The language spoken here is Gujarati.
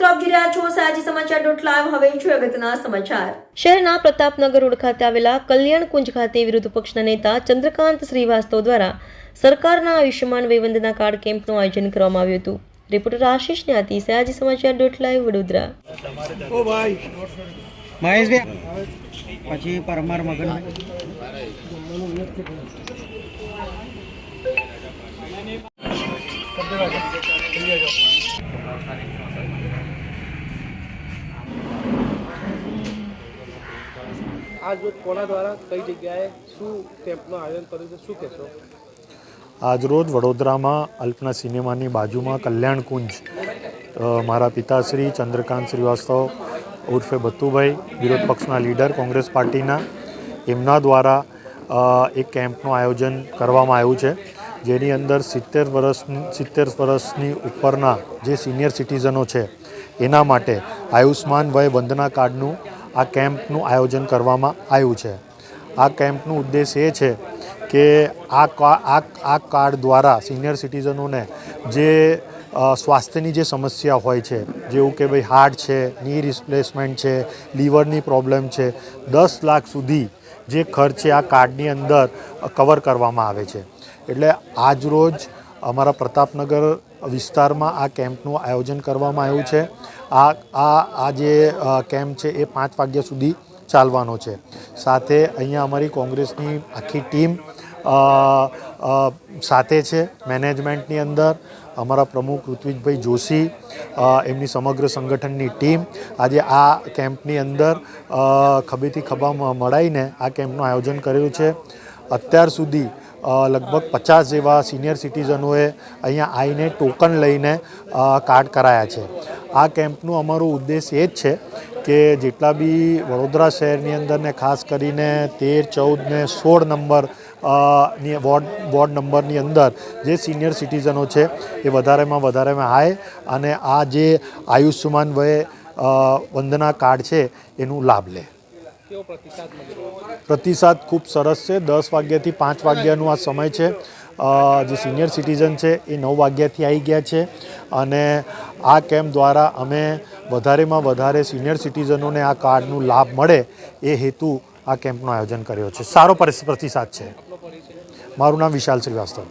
મિત્રો આપ જોઈ રહ્યા છો સાજી સમાચાર ડોટ લાઈવ. હવે જોઈએ અગત્યના સમાચાર. શહેરના પ્રતાપનગર રોડ ખાતે આવેલા કલ્યાણ કુંજ ખાતે વિરોધ પક્ષના નેતા ચંદ્રકાંત શ્રીવાસ્તવ દ્વારા સરકારના આયુષ્યમાન વયવંદના કાર્ડ કેમ્પનું આયોજન કરવામાં આવ્યું હતું. રિપોર્ટર આશીષ ન્યાતી સયાજી સમાચાર ડોટ લાઈવ વડોદરા. મહેશભાઈ. પછી પરમાર મગન. આ જો કોના દ્વારા, કઈ જગ્યાએ, શું કેમ્પનું આયોજન કર્યું છે, શું કહેશો? આજરોજ વડોદરામાં અલ્પના સિનેમાની બાજુમાં કલ્યાણ કુંજ મારા પિતાશ્રી ચંદ્રકાંત શ્રીવાસ્તવ, ઉર્ફે બત્તુભાઈ, વિરોધ પક્ષના લીડર, કોંગ્રેસ પાર્ટીના, એમના દ્વારા એક કેમ્પનું આયોજન કરવામાં આવ્યું છે, જેની અંદર સિત્તેર વર્ષ, સિત્તેર વર્ષની ઉપરના જે સિનિયર સિટીઝનો છે, એના માટે આયુષ્માન વય વંદના કાર્ડનું આ કેમ્પનું આયોજન કરવામાં આવ્યું છે. આ કેમ્પનું ઉદ્દેશ એ છે કે આ આ કાર્ડ દ્વારા સિનિયર સિટીઝનોને જે સ્વાસ્થ્યની જે સમસ્યા હોય છે, જેવું કે ભાઈ હાર્ટ છે, ની રિપ્લેસમેન્ટ છે, લીવરની પ્રોબ્લેમ છે, દસ લાખ સુધી જે ખર્ચ છે આ કાર્ડની અંદર કવર કરવામાં આવે છે. એટલે આજરોજ અમારા પ્રતાપનગર વિસ્તારમાં આ કેમ્પનું આયોજન કરવામાં આવ્યું છે. આ આ આ જે કેમ્પ છે એ પાંચ વાગ્યા સુધી ચાલવાનો છે. સાથે અહીંયા અમારી કોંગ્રેસની આખી ટીમ સાથે છે મેનેજમેન્ટની અંદર, અમારા પ્રમુખ ઋત્વિજભાઈ જોશી એમની સમગ્ર સંગઠનની ટીમ. આજે આ કેમ્પની અંદર ખભેથી ખભા મળાઈને આ કેમ્પનું આયોજન કર્યું છે. અત્યાર સુધી લગભગ પચાસ જેવા સિનિયર સિટીઝનોએ અહીંયા આવીને ટોકન લઈને કાર્ડ કરાયા છે. આ કેમ્પનું અમારો ઉદ્દેશ એ જ છે કે જેટલા બી વડોદરા શહેરની અંદર ને ખાસ કરીને તેર, ચૌદ ને સોળ નંબરની વોર્ડ વોર્ડ નંબરની અંદર જે સિનિયર સિટીઝનો છે એ વધારેમાં વધારેમાં આવે અને આ જે આયુષ્યમાન વય વંદના કાર્ડ છે એનું લાભ લે. પ્રતિસાદ ખૂબ સરસ છે. દસ વાગ્યાથી પાંચ વાગ્યાનું આ સમય છે. જે સિનિયર સિટીઝન છે એ નવ વાગ્યાથી આવી ગયા છે અને આ કેમ્પ દ્વારા અમે વધારેમાં વધારે સિનિયર સિટીઝનોને આ કાર્ડનું લાભ મળે એ હેતુ આ કેમ્પનું આયોજન કર્યો છે. સારો પ્રતિસાદ છે. મારું નામ વિશાલ શ્રીવાસ્તવ.